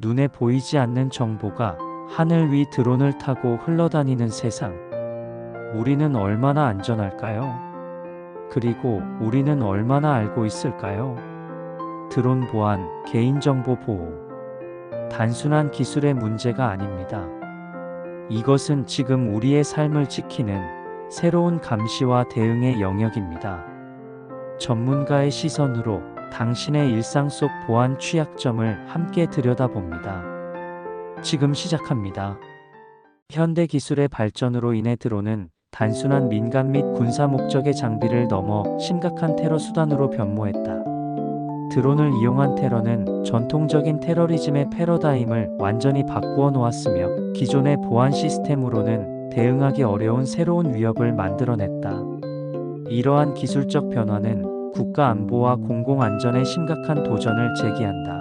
눈에 보이지 않는 정보가 하늘 위 드론을 타고 흘러다니는 세상. 우리는 얼마나 안전할까요? 그리고 우리는 얼마나 알고 있을까요? 드론 보안, 개인정보 보호. 단순한 기술의 문제가 아닙니다. 이것은 지금 우리의 삶을 지키는 새로운 감시와 대응의 영역입니다. 전문가의 시선으로 당신의 일상 속 보안 취약점을 함께 들여다봅니다. 지금 시작합니다. 현대 기술의 발전으로 인해 드론은 단순한 민간 및 군사 목적의 장비를 넘어 심각한 테러 수단으로 변모했다. 드론을 이용한 테러는 전통적인 테러리즘의 패러다임을 완전히 바꾸어 놓았으며 기존의 보안 시스템으로는 대응하기 어려운 새로운 위협을 만들어냈다. 이러한 기술적 변화는 국가 안보와 공공 안전에 심각한 도전을 제기한다.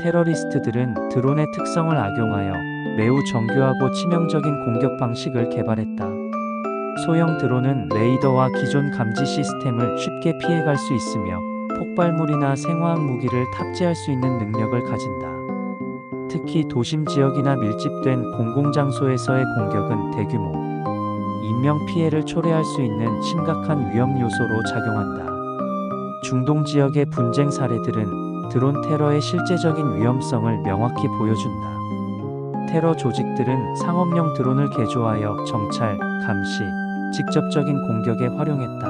테러리스트들은 드론의 특성을 악용하여 매우 정교하고 치명적인 공격 방식을 개발했다. 소형 드론은 레이더와 기존 감지 시스템을 쉽게 피해갈 수 있으며 폭발물이나 생화학 무기를 탑재할 수 있는 능력을 가진다. 특히 도심 지역이나 밀집된 공공장소에서의 공격은 대규모 인명 피해를 초래할 수 있는 심각한 위험 요소로 작용한다. 중동 지역의 분쟁 사례들은 드론 테러의 실제적인 위험성을 명확히 보여준다. 테러 조직들은 상업용 드론을 개조하여 정찰, 감시, 직접적인 공격에 활용했다.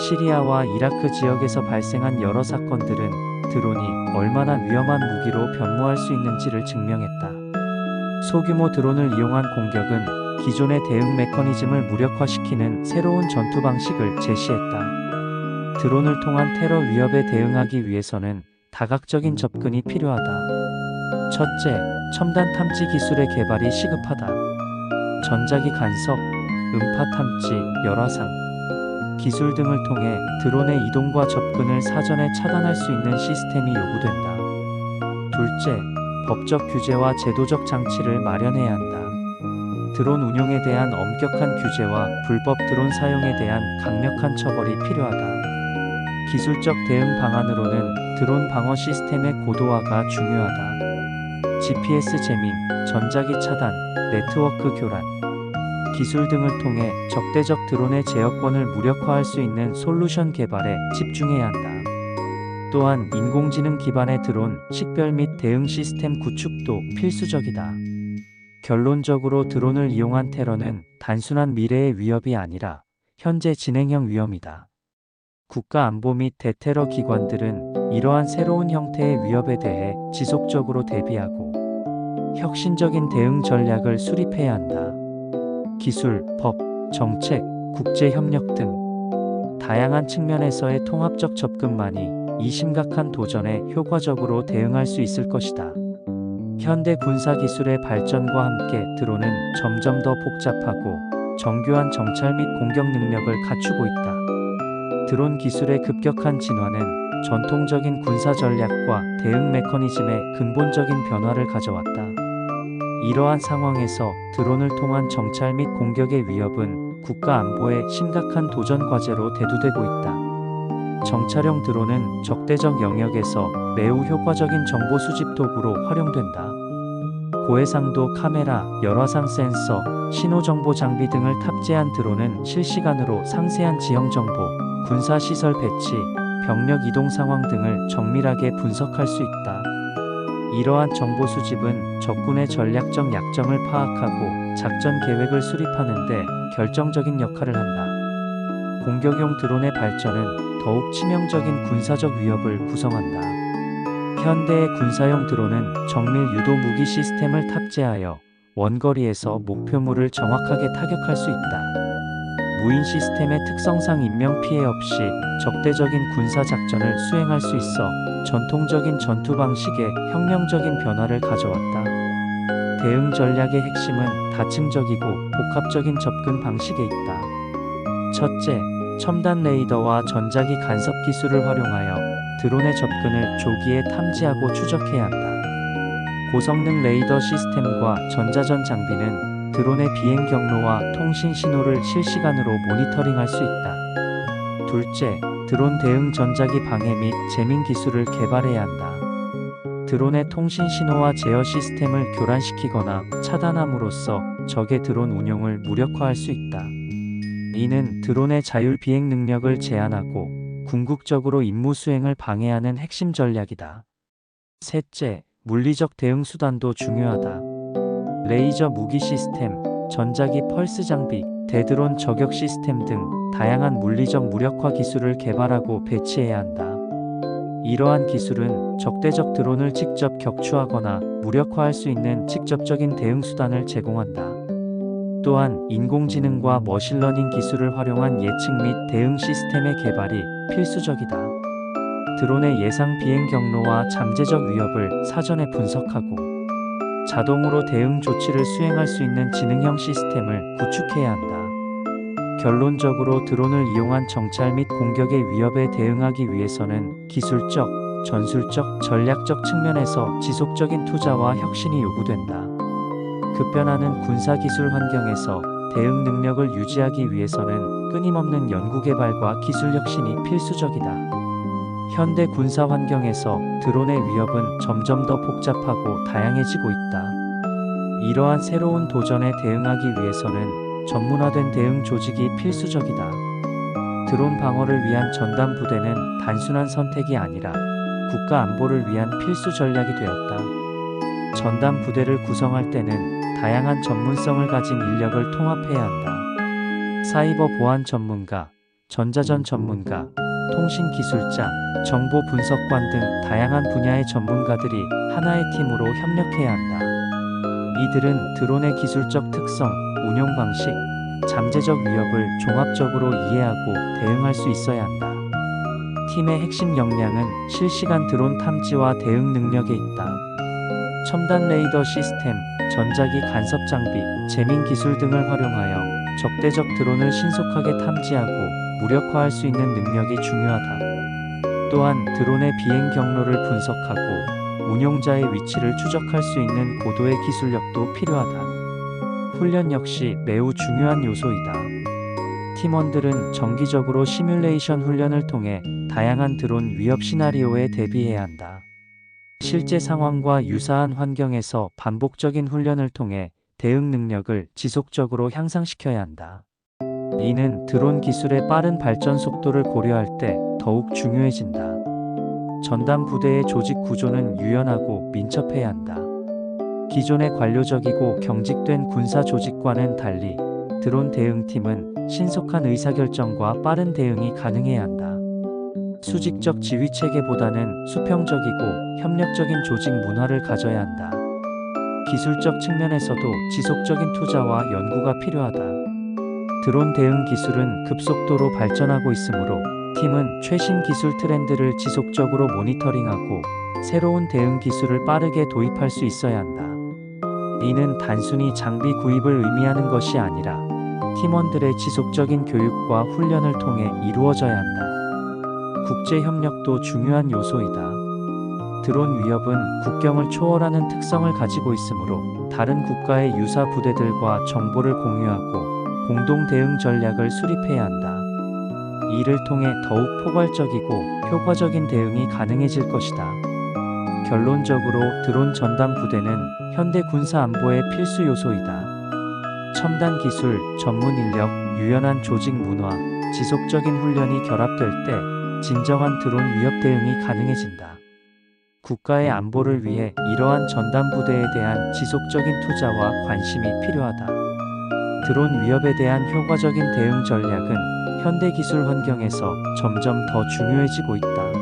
시리아와 이라크 지역에서 발생한 여러 사건들은 드론이 얼마나 위험한 무기로 변모할 수 있는지를 증명했다. 소규모 드론을 이용한 공격은 기존의 대응 메커니즘을 무력화시키는 새로운 전투 방식을 제시했다. 드론을 통한 테러 위협에 대응하기 위해서는 다각적인 접근이 필요하다. 첫째, 첨단 탐지 기술의 개발이 시급하다. 전자기 간섭, 음파 탐지, 열화상, 기술 등을 통해 드론의 이동과 접근을 사전에 차단할 수 있는 시스템이 요구된다. 둘째, 법적 규제와 제도적 장치를 마련해야 한다. 드론 운용에 대한 엄격한 규제와 불법 드론 사용에 대한 강력한 처벌이 필요하다. 기술적 대응 방안으로는 드론 방어 시스템의 고도화가 중요하다. GPS 제밍, 전자기 차단, 네트워크 교란, 기술 등을 통해 적대적 드론의 제어권을 무력화할 수 있는 솔루션 개발에 집중해야 한다. 또한 인공지능 기반의 드론, 식별 및 대응 시스템 구축도 필수적이다. 결론적으로 드론을 이용한 테러는 단순한 미래의 위협이 아니라 현재 진행형 위험이다. 국가 안보 및 대테러 기관들은 이러한 새로운 형태의 위협에 대해 지속적으로 대비하고 혁신적인 대응 전략을 수립해야 한다. 기술, 법, 정책, 국제 협력 등 다양한 측면에서의 통합적 접근만이 이 심각한 도전에 효과적으로 대응할 수 있을 것이다. 현대 군사 기술의 발전과 함께 드론은 점점 더 복잡하고 정교한 정찰 및 공격 능력을 갖추고 있다. 드론 기술의 급격한 진화는 전통적인 군사 전략과 대응 메커니즘의 근본적인 변화를 가져왔다. 이러한 상황에서 드론을 통한 정찰 및 공격의 위협은 국가 안보의 심각한 도전 과제로 대두되고 있다. 정찰형 드론은 적대적 영역에서 매우 효과적인 정보 수집 도구로 활용된다. 고해상도 카메라, 열화상 센서, 신호 정보 장비 등을 탑재한 드론은 실시간으로 상세한 지형 정보, 군사 시설 배치, 병력 이동 상황 등을 정밀하게 분석할 수 있다. 이러한 정보 수집은 적군의 전략적 약점을 파악하고 작전 계획을 수립하는 데 결정적인 역할을 한다. 공격용 드론의 발전은 더욱 치명적인 군사적 위협을 구성한다. 현대의 군사용 드론은 정밀 유도 무기 시스템을 탑재하여 원거리에서 목표물을 정확하게 타격할 수 있다. 무인 시스템의 특성상 인명 피해 없이 적대적인 군사 작전을 수행할 수 있어 전통적인 전투 방식에 혁명적인 변화를 가져왔다. 대응 전략의 핵심은 다층적이고 복합적인 접근 방식에 있다. 첫째, 첨단 레이더와 전자기 간섭 기술을 활용하여 드론의 접근을 조기에 탐지하고 추적해야 한다. 고성능 레이더 시스템과 전자전 장비는 드론의 비행 경로와 통신 신호를 실시간으로 모니터링할 수 있다. 둘째, 드론 대응 전자기 방해 및 재민 기술을 개발해야 한다. 드론의 통신 신호와 제어 시스템을 교란시키거나 차단함으로써 적의 드론 운용을 무력화할 수 있다. 이는 드론의 자율 비행 능력을 제한하고 궁극적으로 임무 수행을 방해하는 핵심 전략이다. 셋째, 물리적 대응 수단도 중요하다. 레이저 무기 시스템, 전자기 펄스 장비, 대드론 저격 시스템 등 다양한 물리적 무력화 기술을 개발하고 배치해야 한다. 이러한 기술은 적대적 드론을 직접 격추하거나 무력화할 수 있는 직접적인 대응 수단을 제공한다. 또한 인공지능과 머신러닝 기술을 활용한 예측 및 대응 시스템의 개발이 필수적이다. 드론의 예상 비행 경로와 잠재적 위협을 사전에 분석하고 자동으로 대응 조치를 수행할 수 있는 지능형 시스템을 구축해야 한다. 결론적으로 드론을 이용한 정찰 및 공격의 위협에 대응하기 위해서는 기술적, 전술적, 전략적 측면에서 지속적인 투자와 혁신이 요구된다. 급변하는 군사기술 환경에서 대응 능력을 유지하기 위해서는 끊임없는 연구개발과 기술 혁신이 필수적이다. 현대 군사 환경에서 드론의 위협은 점점 더 복잡하고 다양해지고 있다. 이러한 새로운 도전에 대응하기 위해서는 전문화된 대응 조직이 필수적이다. 드론 방어를 위한 전담 부대는 단순한 선택이 아니라 국가 안보를 위한 필수 전략이 되었다. 전담 부대를 구성할 때는 다양한 전문성을 가진 인력을 통합해야 한다. 사이버 보안 전문가, 전자전 전문가, 통신 기술자, 정보 분석관 등 다양한 분야의 전문가들이 하나의 팀으로 협력해야 한다. 이들은 드론의 기술적 특성, 운용 방식, 잠재적 위협을 종합적으로 이해하고 대응할 수 있어야 한다. 팀의 핵심 역량은 실시간 드론 탐지와 대응 능력에 있다. 첨단 레이더 시스템, 전자기 간섭 장비, 재민 기술 등을 활용하여 적대적 드론을 신속하게 탐지하고 무력화할 수 있는 능력이 중요하다. 또한 드론의 비행 경로를 분석하고 운용자의 위치를 추적할 수 있는 고도의 기술력도 필요하다. 훈련 역시 매우 중요한 요소이다. 팀원들은 정기적으로 시뮬레이션 훈련을 통해 다양한 드론 위협 시나리오에 대비해야 한다. 실제 상황과 유사한 환경에서 반복적인 훈련을 통해 대응 능력을 지속적으로 향상시켜야 한다. 이는 드론 기술의 빠른 발전 속도를 고려할 때 더욱 중요해진다. 전담 부대의 조직 구조는 유연하고 민첩해야 한다. 기존의 관료적이고 경직된 군사 조직과는 달리 드론 대응팀은 신속한 의사결정과 빠른 대응이 가능해야 한다. 수직적 지휘 체계보다는 수평적이고 협력적인 조직 문화를 가져야 한다. 기술적 측면에서도 지속적인 투자와 연구가 필요하다. 드론 대응 기술은 급속도로 발전하고 있으므로 팀은 최신 기술 트렌드를 지속적으로 모니터링하고 새로운 대응 기술을 빠르게 도입할 수 있어야 한다. 이는 단순히 장비 구입을 의미하는 것이 아니라 팀원들의 지속적인 교육과 훈련을 통해 이루어져야 한다. 국제 협력도 중요한 요소이다. 드론 위협은 국경을 초월하는 특성을 가지고 있으므로 다른 국가의 유사 부대들과 정보를 공유하고 공동 대응 전략을 수립해야 한다. 이를 통해 더욱 포괄적이고 효과적인 대응이 가능해질 것이다. 결론적으로 드론 전담 부대는 현대 군사 안보의 필수 요소이다. 첨단 기술, 전문 인력, 유연한 조직 문화, 지속적인 훈련이 결합될 때 진정한 드론 위협 대응이 가능해진다. 국가의 안보를 위해 이러한 전담 부대에 대한 지속적인 투자와 관심이 필요하다. 드론 위협에 대한 효과적인 대응 전략은 현대 기술 환경에서 점점 더 중요해지고 있다.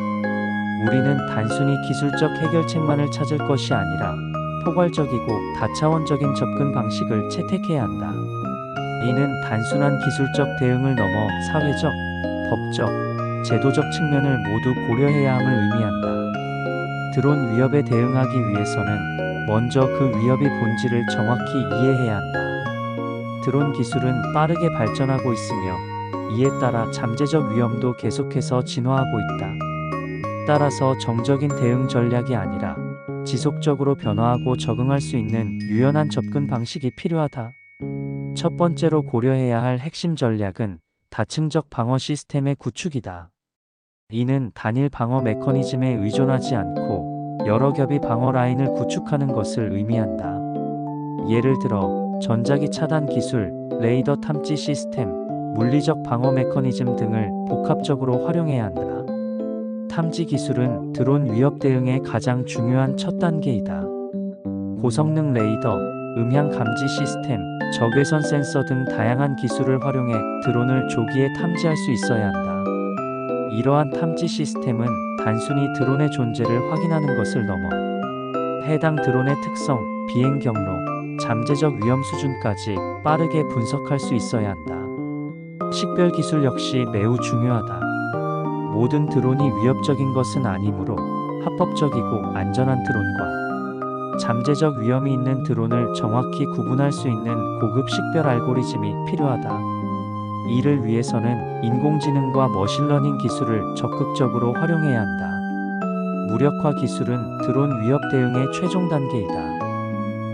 우리는 단순히 기술적 해결책만을 찾을 것이 아니라 포괄적이고 다차원적인 접근 방식을 채택해야 한다. 이는 단순한 기술적 대응을 넘어 사회적, 법적, 제도적 측면을 모두 고려해야 함을 의미한다. 드론 위협에 대응하기 위해서는 먼저 그 위협의 본질을 정확히 이해해야 한다. 드론 기술은 빠르게 발전하고 있으며 이에 따라 잠재적 위험도 계속해서 진화하고 있다. 따라서 정적인 대응 전략이 아니라 지속적으로 변화하고 적응할 수 있는 유연한 접근 방식이 필요하다. 첫 번째로 고려해야 할 핵심 전략은 다층적 방어 시스템의 구축이다. 이는 단일 방어 메커니즘에 의존하지 않고 여러 겹의 방어 라인을 구축하는 것을 의미한다. 예를 들어 전자기 차단 기술, 레이더 탐지 시스템, 물리적 방어 메커니즘 등을 복합적으로 활용해야 한다. 탐지 기술은 드론 위협 대응의 가장 중요한 첫 단계이다. 고성능 레이더, 음향 감지 시스템, 적외선 센서 등 다양한 기술을 활용해 드론을 조기에 탐지할 수 있어야 한다. 이러한 탐지 시스템은 단순히 드론의 존재를 확인하는 것을 넘어 해당 드론의 특성, 비행 경로, 잠재적 위험 수준까지 빠르게 분석할 수 있어야 한다. 식별 기술 역시 매우 중요하다. 모든 드론이 위협적인 것은 아니므로 합법적이고 안전한 드론과 잠재적 위험이 있는 드론을 정확히 구분할 수 있는 고급 식별 알고리즘이 필요하다. 이를 위해서는 인공지능과 머신러닝 기술을 적극적으로 활용해야 한다. 무력화 기술은 드론 위협 대응의 최종 단계이다.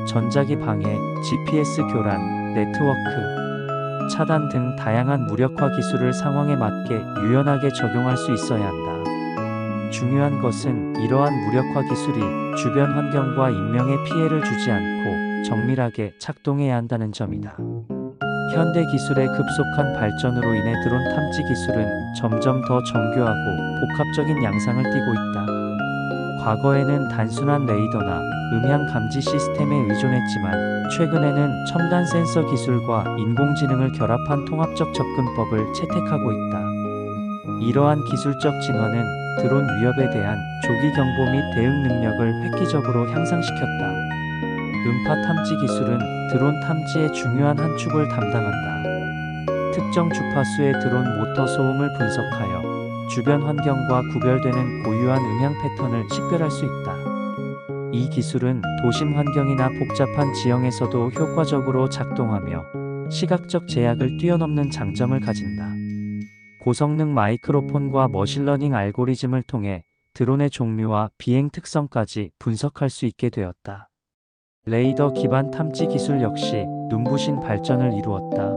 전자기 방해, GPS 교란, 네트워크, 차단 등 다양한 무력화 기술을 상황에 맞게 유연하게 적용할 수 있어야 한다. 중요한 것은 이러한 무력화 기술이 주변 환경과 인명에 피해를 주지 않고 정밀하게 작동해야 한다는 점이다. 현대 기술의 급속한 발전으로 인해 드론 탐지 기술은 점점 더 정교하고 복합적인 양상을 띠고 있다. 과거에는 단순한 레이더나 음향 감지 시스템에 의존했지만 최근에는 첨단 센서 기술과 인공지능을 결합한 통합적 접근법을 채택하고 있다. 이러한 기술적 진화는 드론 위협에 대한 조기 경보 및 대응 능력을 획기적으로 향상시켰다. 음파 탐지 기술은 드론 탐지의 중요한 한 축을 담당한다. 특정 주파수의 드론 모터 소음을 분석하여 주변 환경과 구별되는 고유한 음향 패턴을 식별할 수 있다. 이 기술은 도심 환경이나 복잡한 지형에서도 효과적으로 작동하며 시각적 제약을 뛰어넘는 장점을 가진다. 고성능 마이크로폰과 머신러닝 알고리즘을 통해 드론의 종류와 비행 특성까지 분석할 수 있게 되었다. 레이더 기반 탐지 기술 역시 눈부신 발전을 이루었다.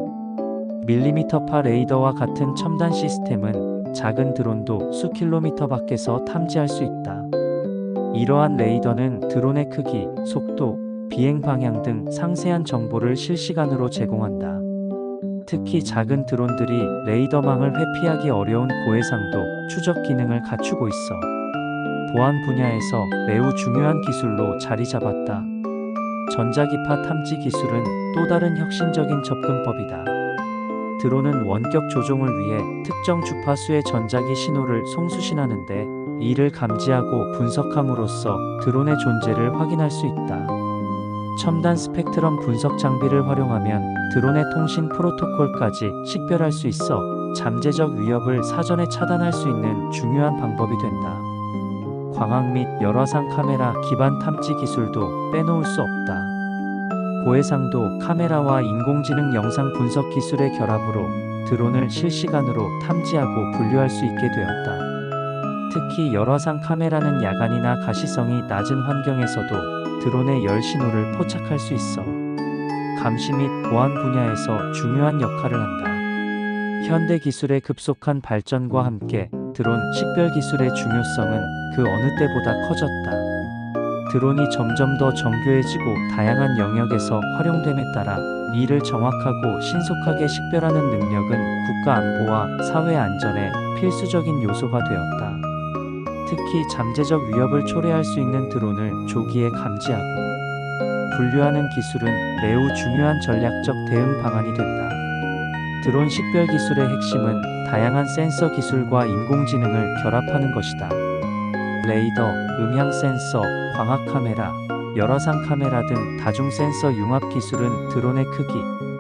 밀리미터파 레이더와 같은 첨단 시스템은 작은 드론도 수 킬로미터 밖에서 탐지할 수 있다. 이러한 레이더는 드론의 크기, 속도, 비행 방향 등 상세한 정보를 실시간으로 제공한다. 특히 작은 드론들이 레이더망을 회피하기 어려운 고해상도 추적 기능을 갖추고 있어 보안 분야에서 매우 중요한 기술로 자리 잡았다. 전자기파 탐지 기술은 또 다른 혁신적인 접근법이다. 드론은 원격 조종을 위해 특정 주파수의 전자기 신호를 송수신하는데 이를 감지하고 분석함으로써 드론의 존재를 확인할 수 있다. 첨단 스펙트럼 분석 장비를 활용하면 드론의 통신 프로토콜까지 식별할 수 있어 잠재적 위협을 사전에 차단할 수 있는 중요한 방법이 된다. 광학 및 열화상 카메라 기반 탐지 기술도 빼놓을 수 없다. 고해상도 카메라와 인공지능 영상 분석 기술의 결합으로 드론을 실시간으로 탐지하고 분류할 수 있게 되었다. 특히 열화상 카메라는 야간이나 가시성이 낮은 환경에서도 드론의 열 신호를 포착할 수 있어 감시 및 보안 분야에서 중요한 역할을 한다. 현대 기술의 급속한 발전과 함께 드론 식별 기술의 중요성은 그 어느 때보다 커졌다. 드론이 점점 더 정교해지고 다양한 영역에서 활용됨에 따라 이를 정확하고 신속하게 식별하는 능력은 국가 안보와 사회 안전에 필수적인 요소가 되었다. 특히 잠재적 위협을 초래할 수 있는 드론을 조기에 감지하고 분류하는 기술은 매우 중요한 전략적 대응 방안이 된다. 드론 식별 기술의 핵심은 다양한 센서 기술과 인공지능을 결합하는 것이다. 레이더, 음향 센서, 광학 카메라, 열화상 카메라 등 다중 센서 융합 기술은 드론의 크기,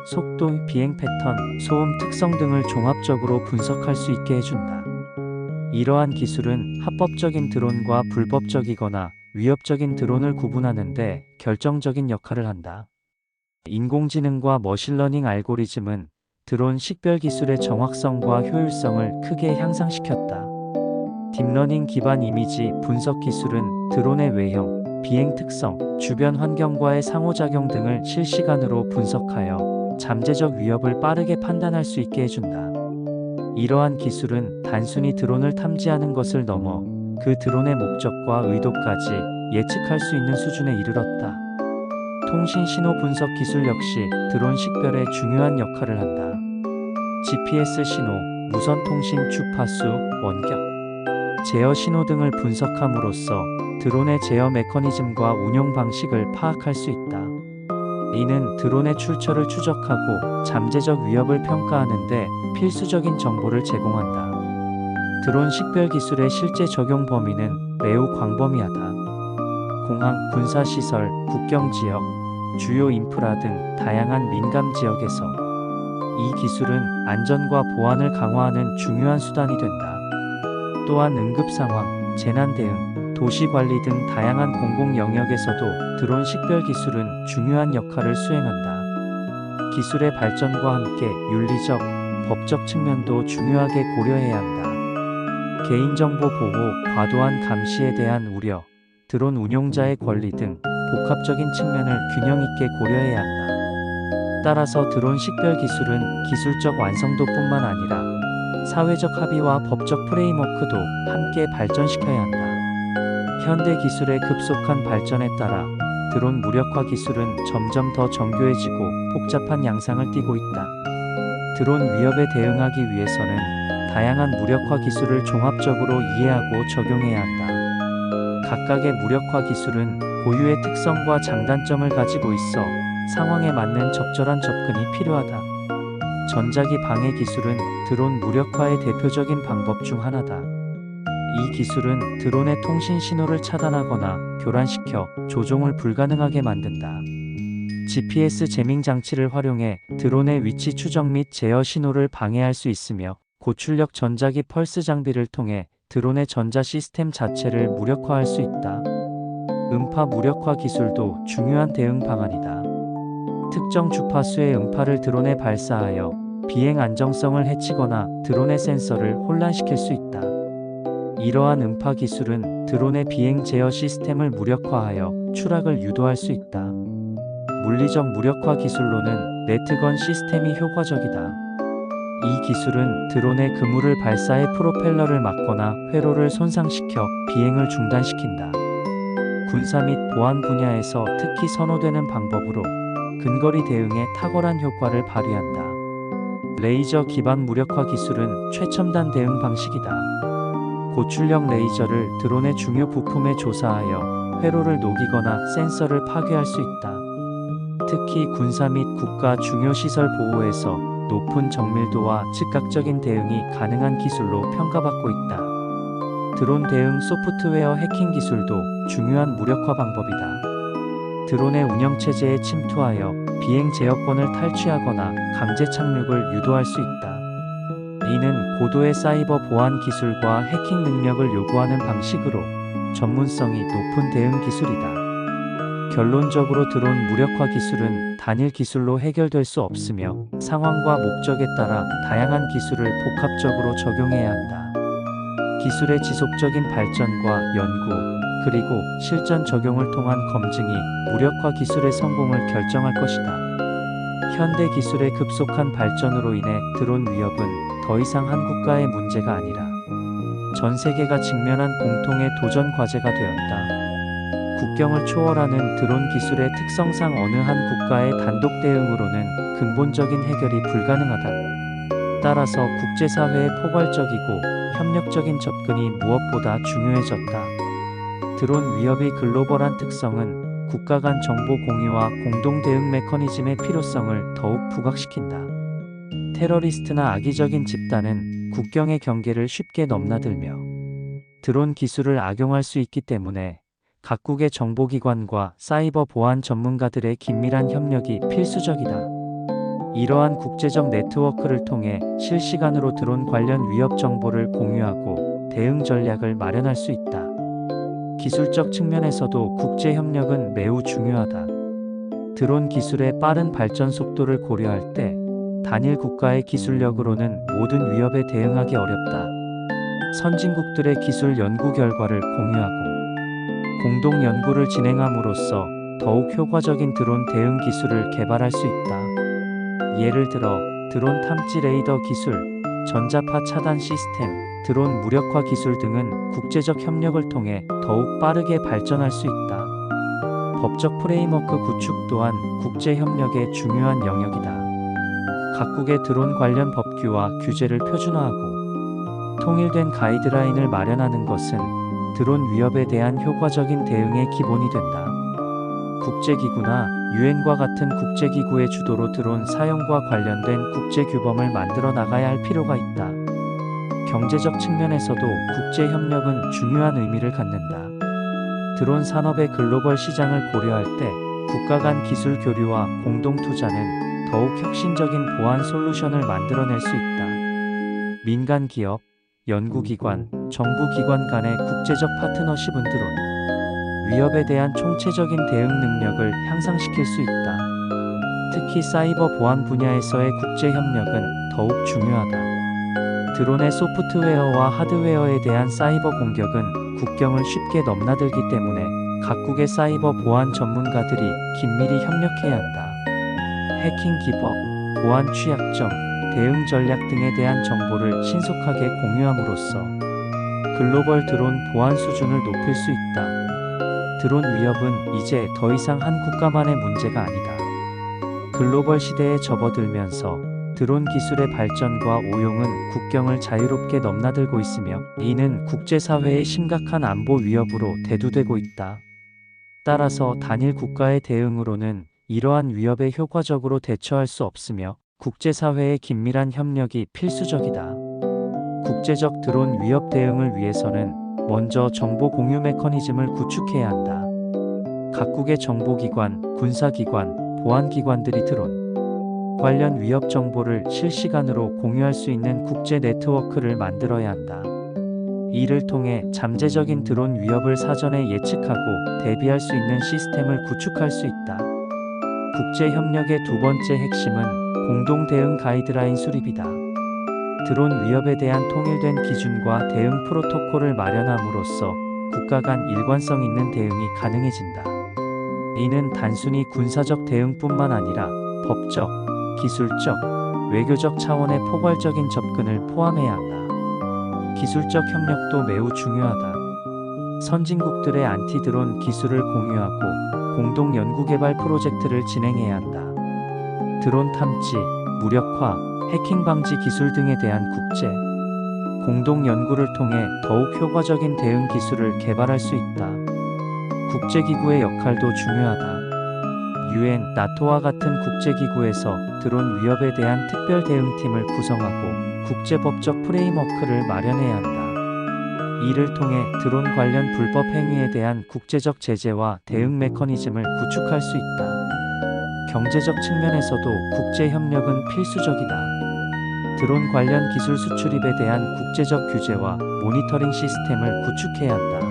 속도, 비행 패턴, 소음 특성 등을 종합적으로 분석할 수 있게 해준다. 이러한 기술은 합법적인 드론과 불법적이거나 위협적인 드론을 구분하는데 결정적인 역할을 한다. 인공지능과 머신러닝 알고리즘은 드론 식별 기술의 정확성과 효율성을 크게 향상시켰다. 딥러닝 기반 이미지 분석 기술은 드론의 외형, 비행 특성, 주변 환경과의 상호작용 등을 실시간으로 분석하여 잠재적 위협을 빠르게 판단할 수 있게 해준다. 이러한 기술은 단순히 드론을 탐지하는 것을 넘어 그 드론의 목적과 의도까지 예측할 수 있는 수준에 이르렀다. 통신 신호 분석 기술 역시 드론 식별에 중요한 역할을 한다. GPS 신호, 무선 통신 주파수, 원격, 제어 신호 등을 분석함으로써 드론의 제어 메커니즘과 운용 방식을 파악할 수 있다. 이는 드론의 출처를 추적하고 잠재적 위협을 평가하는데 필수적인 정보를 제공한다. 드론 식별 기술의 실제 적용 범위는 매우 광범위하다. 공항, 군사시설, 국경 지역, 주요 인프라 등 다양한 민감 지역에서 이 기술은 안전과 보안을 강화하는 중요한 수단이 된다. 또한 응급 상황, 재난 대응, 도시 관리 등 다양한 공공 영역에서도 드론 식별 기술은 중요한 역할을 수행한다. 기술의 발전과 함께 윤리적, 법적 측면도 중요하게 고려해야 한다. 개인정보 보호, 과도한 감시에 대한 우려, 드론 운용자의 권리 등 복합적인 측면을 균형 있게 고려해야 한다. 따라서 드론 식별 기술은 기술적 완성도뿐만 아니라 사회적 합의와 법적 프레임워크도 함께 발전시켜야 한다. 현대 기술의 급속한 발전에 따라 드론 무력화 기술은 점점 더 정교해지고 복잡한 양상을 띠고 있다. 드론 위협에 대응하기 위해서는 다양한 무력화 기술을 종합적으로 이해하고 적용해야 한다. 각각의 무력화 기술은 고유의 특성과 장단점을 가지고 있어 상황에 맞는 적절한 접근이 필요하다. 전자기 방해 기술은 드론 무력화의 대표적인 방법 중 하나다. 이 기술은 드론의 통신 신호를 차단하거나 교란시켜 조종을 불가능하게 만든다. GPS 재밍 장치를 활용해 드론의 위치 추적 및 제어 신호를 방해할 수 있으며 고출력 전자기 펄스 장비를 통해 드론의 전자 시스템 자체를 무력화할 수 있다. 음파 무력화 기술도 중요한 대응 방안이다. 특정 주파수의 음파를 드론에 발사하여 비행 안정성을 해치거나 드론의 센서를 혼란시킬 수 있다. 이러한 음파 기술은 드론의 비행 제어 시스템을 무력화하여 추락을 유도할 수 있다. 물리적 무력화 기술로는 레트건 시스템이 효과적이다. 이 기술은 드론의 그물을 발사해 프로펠러를 막거나 회로를 손상시켜 비행을 중단시킨다. 군사 및 보안 분야에서 특히 선호되는 방법으로 근거리 대응에 탁월한 효과를 발휘한다. 레이저 기반 무력화 기술은 최첨단 대응 방식이다. 고출력 레이저를 드론의 중요 부품에 조사하여 회로를 녹이거나 센서를 파괴할 수 있다. 특히 군사 및 국가 중요 시설 보호에서 높은 정밀도와 즉각적인 대응이 가능한 기술로 평가받고 있다. 드론 대응 소프트웨어 해킹 기술도 중요한 무력화 방법이다. 드론의 운영체제에 침투하여 비행 제어권을 탈취하거나 강제 착륙을 유도할 수 있다. 이는 고도의 사이버 보안 기술과 해킹 능력을 요구하는 방식으로 전문성이 높은 대응 기술이다. 결론적으로 드론 무력화 기술은 단일 기술로 해결될 수 없으며 상황과 목적에 따라 다양한 기술을 복합적으로 적용해야 한다. 기술의 지속적인 발전과 연구, 그리고 실전 적용을 통한 검증이 무력화 기술의 성공을 결정할 것이다. 현대 기술의 급속한 발전으로 인해 드론 위협은 더 이상 한 국가의 문제가 아니라 전 세계가 직면한 공통의 도전 과제가 되었다. 국경을 초월하는 드론 기술의 특성상 어느 한 국가의 단독 대응으로는 근본적인 해결이 불가능하다. 따라서 국제사회의 포괄적이고 협력적인 접근이 무엇보다 중요해졌다. 드론 위협의 글로벌한 특성은 국가 간 정보 공유와 공동 대응 메커니즘의 필요성을 더욱 부각시킨다. 테러리스트나 악의적인 집단은 국경의 경계를 쉽게 넘나들며 드론 기술을 악용할 수 있기 때문에 각국의 정보기관과 사이버 보안 전문가들의 긴밀한 협력이 필수적이다. 이러한 국제적 네트워크를 통해 실시간으로 드론 관련 위협 정보를 공유하고 대응 전략을 마련할 수 있다. 기술적 측면에서도 국제 협력은 매우 중요하다. 드론 기술의 빠른 발전 속도를 고려할 때 단일 국가의 기술력으로는 모든 위협에 대응하기 어렵다. 선진국들의 기술 연구 결과를 공유하고 공동 연구를 진행함으로써 더욱 효과적인 드론 대응 기술을 개발할 수 있다. 예를 들어 드론 탐지 레이더 기술, 전자파 차단 시스템, 드론 무력화 기술 등은 국제적 협력을 통해 더욱 빠르게 발전할 수 있다. 법적 프레임워크 구축 또한 국제 협력의 중요한 영역이다. 각국의 드론 관련 법규와 규제를 표준화하고 통일된 가이드라인을 마련하는 것은 드론 위협에 대한 효과적인 대응의 기본이 된다. 국제기구나 유엔과 같은 국제기구의 주도로 드론 사용과 관련된 국제 규범을 만들어 나가야 할 필요가 있다. 경제적 측면에서도 국제 협력은 중요한 의미를 갖는다. 드론 산업의 글로벌 시장을 고려할 때 국가 간 기술 교류와 공동 투자는 더욱 혁신적인 보안 솔루션을 만들어낼 수 있다. 민간 기업, 연구기관, 정부기관 간의 국제적 파트너십은 드론 위협에 대한 총체적인 대응 능력을 향상시킬 수 있다. 특히 사이버 보안 분야에서의 국제 협력은 더욱 중요하다. 드론의 소프트웨어와 하드웨어에 대한 사이버 공격은 국경을 쉽게 넘나들기 때문에 각국의 사이버 보안 전문가들이 긴밀히 협력해야 한다. 해킹 기법, 보안 취약점, 대응 전략 등에 대한 정보를 신속하게 공유함으로써 글로벌 드론 보안 수준을 높일 수 있다. 드론 위협은 이제 더 이상 한 국가만의 문제가 아니다. 글로벌 시대에 접어들면서 드론 기술의 발전과 오용은 국경을 자유롭게 넘나들고 있으며 이는 국제사회의 심각한 안보 위협으로 대두되고 있다. 따라서 단일 국가의 대응으로는 이러한 위협에 효과적으로 대처할 수 없으며 국제사회의 긴밀한 협력이 필수적이다. 국제적 드론 위협 대응을 위해서는 먼저 정보 공유 메커니즘을 구축해야 한다. 각국의 정보기관, 군사기관, 보안기관들이 드론 관련 위협 정보를 실시간으로 공유할 수 있는 국제 네트워크를 만들어야 한다. 이를 통해 잠재적인 드론 위협을 사전에 예측하고 대비할 수 있는 시스템을 구축할 수 있다. 국제 협력의 두 번째 핵심은 공동 대응 가이드라인 수립이다. 드론 위협에 대한 통일된 기준과 대응 프로토콜을 마련함으로써 국가 간 일관성 있는 대응이 가능해진다. 이는 단순히 군사적 대응뿐만 아니라 법적, 기술적, 외교적 차원의 포괄적인 접근을 포함해야 한다. 기술적 협력도 매우 중요하다. 선진국들의 안티드론 기술을 공유하고 공동 연구개발 프로젝트를 진행해야 한다. 드론 탐지, 무력화, 해킹 방지 기술 등에 대한 국제 공동 연구를 통해 더욱 효과적인 대응 기술을 개발할 수 있다. 국제기구의 역할도 중요하다. 유엔, 나토와 같은 국제기구에서 드론 위협에 대한 특별 대응팀을 구성하고 국제법적 프레임워크를 마련해야 한다. 이를 통해 드론 관련 불법 행위에 대한 국제적 제재와 대응 메커니즘을 구축할 수 있다. 경제적 측면에서도 국제 협력은 필수적이다. 드론 관련 기술 수출입에 대한 국제적 규제와 모니터링 시스템을 구축해야 한다.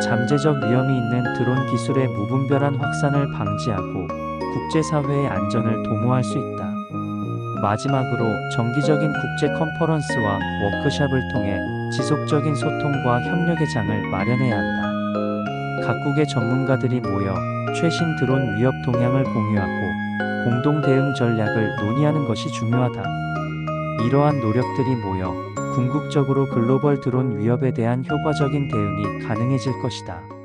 잠재적 위험이 있는 드론 기술의 무분별한 확산을 방지하고 국제사회의 안전을 도모할 수 있다. 마지막으로 정기적인 국제 컨퍼런스와 워크샵을 통해 지속적인 소통과 협력의 장을 마련해야 한다. 각국의 전문가들이 모여 최신 드론 위협 동향을 공유하고 공동 대응 전략을 논의하는 것이 중요하다. 이러한 노력들이 모여 궁극적으로 글로벌 드론 위협에 대한 효과적인 대응이 가능해질 것이다.